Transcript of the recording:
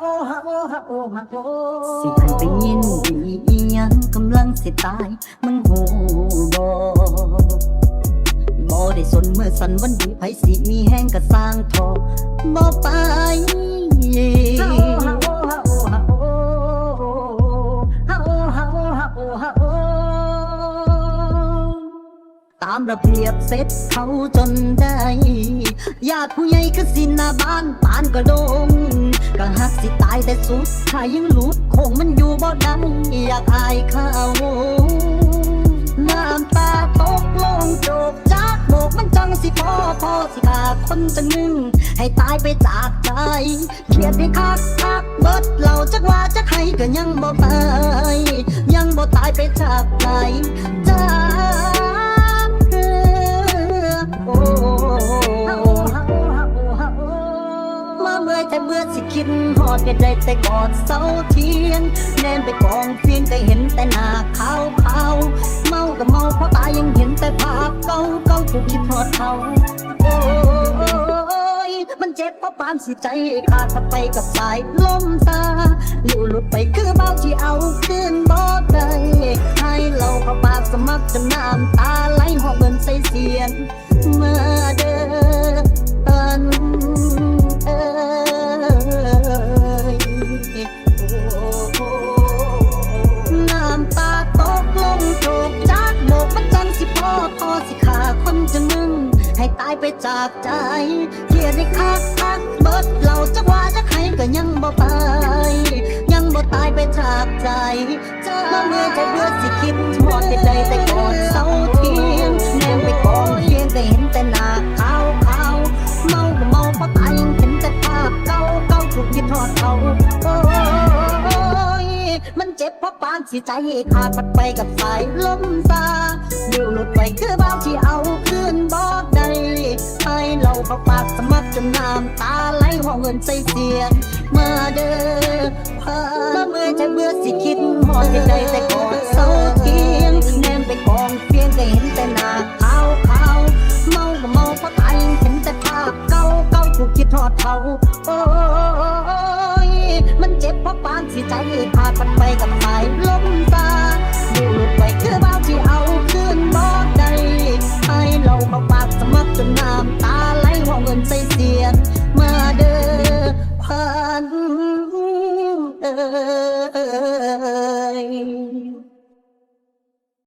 โอฮะโอฮะโอฮะโอสิให้ไปยินดีอีหยังกำลังสิตาย มึงหูบ่บ่ได้สนเมื่อสันวันดีไผสิมีแห้งก็สร้างทอบ่ไปฮะโอฮะโอฮะโอฮะโอฮะโอฮะโอฮะโอฮะโอตามระเบียบเสร็จเขาจนได้ญาติผู้ใหญ่ก็สิหน้าบ้านปานกระโดง สิตายแต่สุดท้ายยังหลุดคงมันอยู่บ่ได้อยากอายเขาน้ำตาตกลงจกจากโบกมันจังสิพอพอสิขาคนจะหนึ่ง ให้ตายไปจากใจเครียดให้คักคักเบิดเราจักว่าจักให้ก็ยังบ่ตายยังบ่ตายไปจากใจจ เมื่อยแต่เบื่อสิคิดหอดก็ได้แต่กอดเสาเทียนแนนไปกองเฟียนก็เห็นแต่หน้าขาวขาวเมาก็เมาเพราะตายังเห็นแต่ภาพเก่าเก่าถูกคิดทอดเขาโอ้ยมันเจ็บเพราะปานสิใจขาดไปกับสายลมตาหลุดหลุดไปคือเบาที่เอาขึ้นบ่ได้ให้เราเข้าปากสมัครจนน้ำตาไหลหอบเบิ่นใส่เสียงเมื่อ ตายไปจากใจเกียดให้คักคักเบิดเราจะว่าจะใครก็ยังบ่ตายยังบ่ตายไปจากใจจะเมื่อใจเบื่อสิคิดทอดได้ได้แต่กอดเสาเทียนแนมไปกองเพียงแต่เห็นแต่หน้าขาวขาวเมาก็เมาเพราะตายยังเห็นแต่ภาพเก่าเก่าถูกคิดทอดเขาโอ้ยมันเจ็บเพราะปานสิใจขาดพัดไปกับสายลม พอปากสมัคจนน้ำตาไหลห้องเงินใส่เสียง มาเด้อละเมื่อจะเบื่อสิคิดหอดที่ใดแต่ก่อนเศร้าเกียงแนมไปกองเพียงแต่เห็นแต่หน้าขาวขาวเมาก็เมาเพราะตายเห็นแต่ภาพเก่าเก่าถูกคิดทอดเขาโอ้ยมันเจ็บเพราะปานสิใจพาดันไปกับสายลม